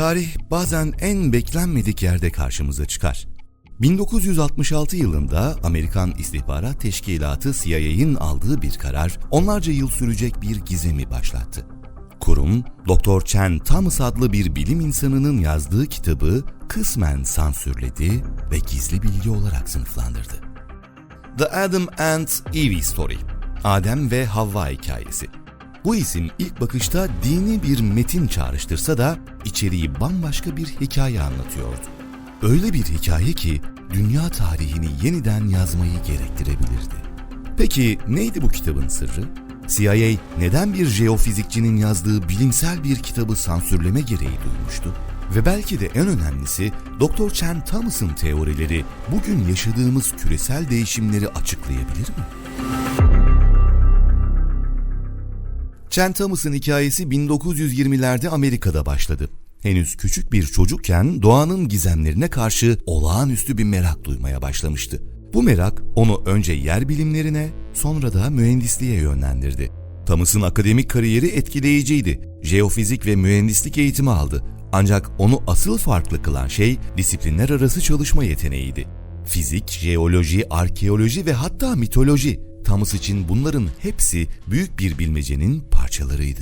Tarih bazen en beklenmedik yerde karşımıza çıkar. 1966 yılında Amerikan İstihbarat Teşkilatı CIA'in aldığı bir karar onlarca yıl sürecek bir gizemi başlattı. Kurum, Dr. Chen Thomas adlı bir bilim insanının yazdığı kitabı kısmen sansürledi ve gizli bilgi olarak sınıflandırdı. The Adam and Eve Story Adem ve Havva hikayesi bu isim ilk bakışta dini bir metin çağrıştırsa da içeriği bambaşka bir hikaye anlatıyordu. Öyle bir hikaye ki dünya tarihini yeniden yazmayı gerektirebilirdi. Peki neydi bu kitabın sırrı? CIA neden bir jeofizikçinin yazdığı bilimsel bir kitabı sansürleme gereği duymuştu? Ve belki de en önemlisi Dr. Chen Thomas'ın teorileri bugün yaşadığımız küresel değişimleri açıklayabilir mi? Chen Thomas'ın hikayesi 1920'lerde Amerika'da başladı. Henüz küçük bir çocukken doğanın gizemlerine karşı olağanüstü bir merak duymaya başlamıştı. Bu merak onu önce yer bilimlerine sonra da mühendisliğe yönlendirdi. Thomas'ın akademik kariyeri etkileyiciydi. Jeofizik ve mühendislik eğitimi aldı. Ancak onu asıl farklı kılan şey disiplinler arası çalışma yeteneğiydi. Fizik, jeoloji, arkeoloji ve hatta mitoloji Thomas için bunların hepsi büyük bir bilmecenin parçalarıydı.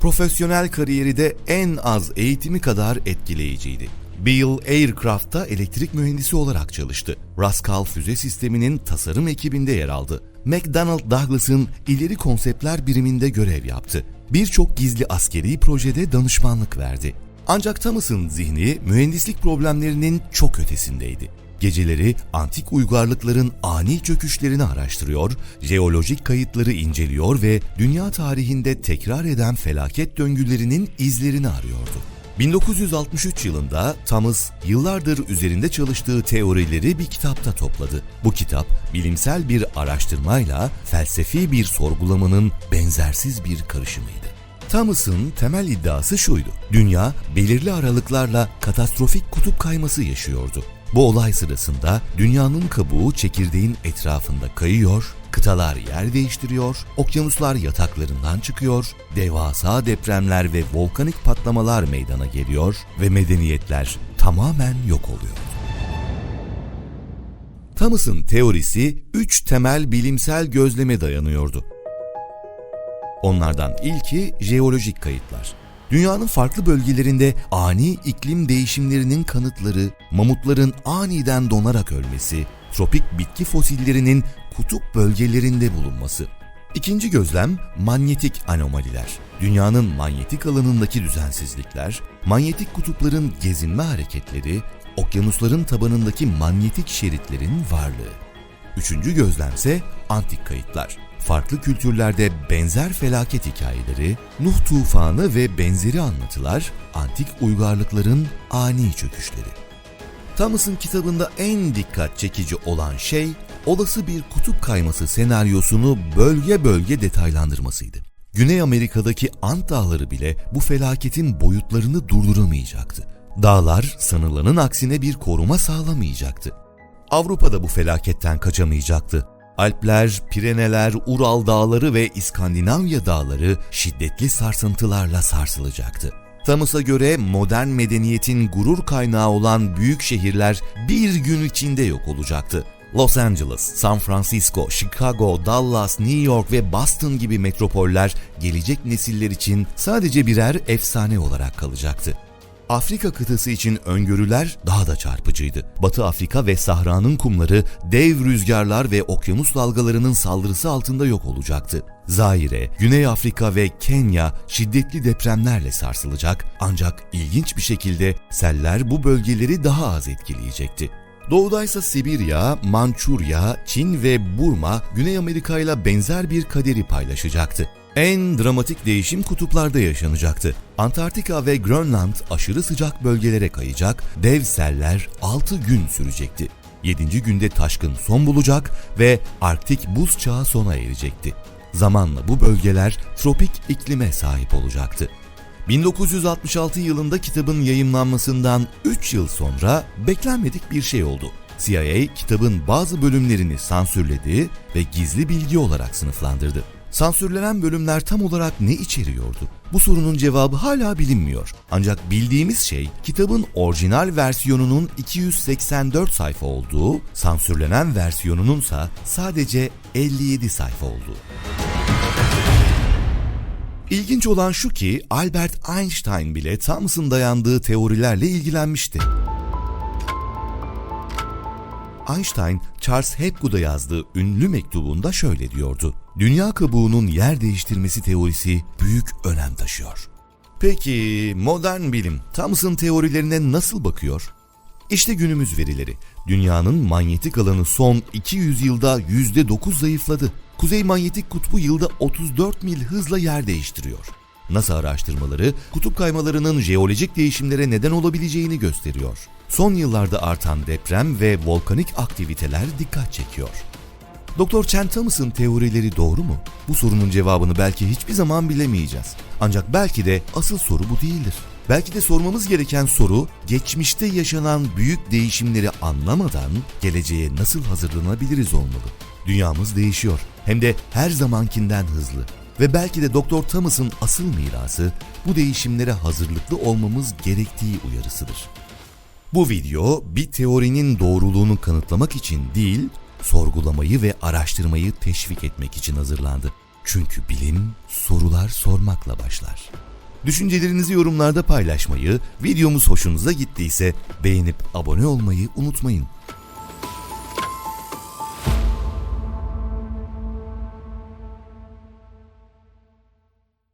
Profesyonel kariyeri de en az eğitimi kadar etkileyiciydi. Bill Aircraft'ta elektrik mühendisi olarak çalıştı. Raskal füze sisteminin tasarım ekibinde yer aldı. McDonnell Douglas'ın ileri konseptler biriminde görev yaptı. Birçok gizli askeri projede danışmanlık verdi. Ancak Thomas'ın zihni mühendislik problemlerinin çok ötesindeydi. Geceleri antik uygarlıkların ani çöküşlerini araştırıyor, jeolojik kayıtları inceliyor ve dünya tarihinde tekrar eden felaket döngülerinin izlerini arıyordu. 1963 yılında Thomas yıllardır üzerinde çalıştığı teorileri bir kitapta topladı. Bu kitap bilimsel bir araştırmayla felsefi bir sorgulamanın benzersiz bir karışımıydı. Thomas'ın temel iddiası şuydu. Dünya belirli aralıklarla katastrofik kutup kayması yaşıyordu. Bu olay sırasında dünyanın kabuğu çekirdeğin etrafında kayıyor, kıtalar yer değiştiriyor, okyanuslar yataklarından çıkıyor, devasa depremler ve volkanik patlamalar meydana geliyor ve medeniyetler tamamen yok oluyor. Thomas'ın teorisi üç temel bilimsel gözleme dayanıyordu. Onlardan ilki jeolojik kayıtlar. Dünyanın farklı bölgelerinde ani iklim değişimlerinin kanıtları, mamutların aniden donarak ölmesi, tropik bitki fosillerinin kutup bölgelerinde bulunması. İkinci gözlem manyetik anomaliler. Dünyanın manyetik alanındaki düzensizlikler, manyetik kutupların gezinme hareketleri, okyanusların tabanındaki manyetik şeritlerin varlığı. Üçüncü gözlemse antik kayıtlar farklı kültürlerde benzer felaket hikayeleri, Nuh tufanı ve benzeri anlatılar, antik uygarlıkların ani çöküşleri. Thomas'ın kitabında en dikkat çekici olan şey, olası bir kutup kayması senaryosunu bölge bölge detaylandırmasıydı. Güney Amerika'daki Ant Dağları bile bu felaketin boyutlarını durduramayacaktı. Dağlar sanılanın aksine bir koruma sağlamayacaktı. Avrupa'da bu felaketten kaçamayacaktı. Alpler, Pireneler, Ural Dağları ve İskandinavya Dağları şiddetli sarsıntılarla sarsılacaktı. Thomas'a göre modern medeniyetin gurur kaynağı olan büyük şehirler bir gün içinde yok olacaktı. Los Angeles, San Francisco, Chicago, Dallas, New York ve Boston gibi metropoller gelecek nesiller için sadece birer efsane olarak kalacaktı. Afrika kıtası için öngörüler daha da çarpıcıydı. Batı Afrika ve Sahra'nın kumları dev rüzgarlar ve okyanus dalgalarının saldırısı altında yok olacaktı. Zaire, Güney Afrika ve Kenya şiddetli depremlerle sarsılacak ancak ilginç bir şekilde seller bu bölgeleri daha az etkileyecekti. Doğudaysa Sibirya, Mançurya, Çin ve Burma Güney Amerika ile benzer bir kaderi paylaşacaktı. En dramatik değişim kutuplarda yaşanacaktı. Antarktika ve Grönland aşırı sıcak bölgelere kayacak, dev seller 6 gün sürecekti. 7. günde taşkın son bulacak ve Arktik buz çağı sona erecekti. Zamanla bu bölgeler tropik iklime sahip olacaktı. 1966 yılında kitabın yayımlanmasından 3 yıl sonra beklenmedik bir şey oldu. CIA kitabın bazı bölümlerini sansürledi ve gizli bilgi olarak sınıflandırdı. Sansürlenen bölümler tam olarak ne içeriyordu? Bu sorunun cevabı hala bilinmiyor. Ancak bildiğimiz şey kitabın orijinal versiyonunun 284 sayfa olduğu, sansürlenen versiyonununsa sadece 57 sayfa olduğu. İlginç olan şu ki Albert Einstein bile Thomas'ın dayandığı teorilerle ilgilenmişti. Einstein, Charles Hapgood'a yazdığı ünlü mektubunda şöyle diyordu. Dünya kabuğunun yer değiştirmesi teorisi büyük önem taşıyor. Peki modern bilim Thomas'ın teorilerine nasıl bakıyor? İşte günümüz verileri. Dünyanın manyetik alanı son 200 yılda %9 zayıfladı. Kuzey manyetik kutbu yılda 34 mil hızla yer değiştiriyor. NASA araştırmaları kutup kaymalarının jeolojik değişimlere neden olabileceğini gösteriyor. Son yıllarda artan deprem ve volkanik aktiviteler dikkat çekiyor. Dr. Chen Thomas'ın teorileri doğru mu? Bu sorunun cevabını belki hiçbir zaman bilemeyeceğiz. Ancak belki de asıl soru bu değildir. Belki de sormamız gereken soru, geçmişte yaşanan büyük değişimleri anlamadan geleceğe nasıl hazırlanabiliriz olmalı. Dünyamız değişiyor. Hem de her zamankinden hızlı. Ve belki de Dr. Thomas'ın asıl mirası bu değişimlere hazırlıklı olmamız gerektiği uyarısıdır. Bu video bir teorinin doğruluğunu kanıtlamak için değil, sorgulamayı ve araştırmayı teşvik etmek için hazırlandı. Çünkü bilim sorular sormakla başlar. Düşüncelerinizi yorumlarda paylaşmayı, videomuz hoşunuza gittiyse beğenip abone olmayı unutmayın.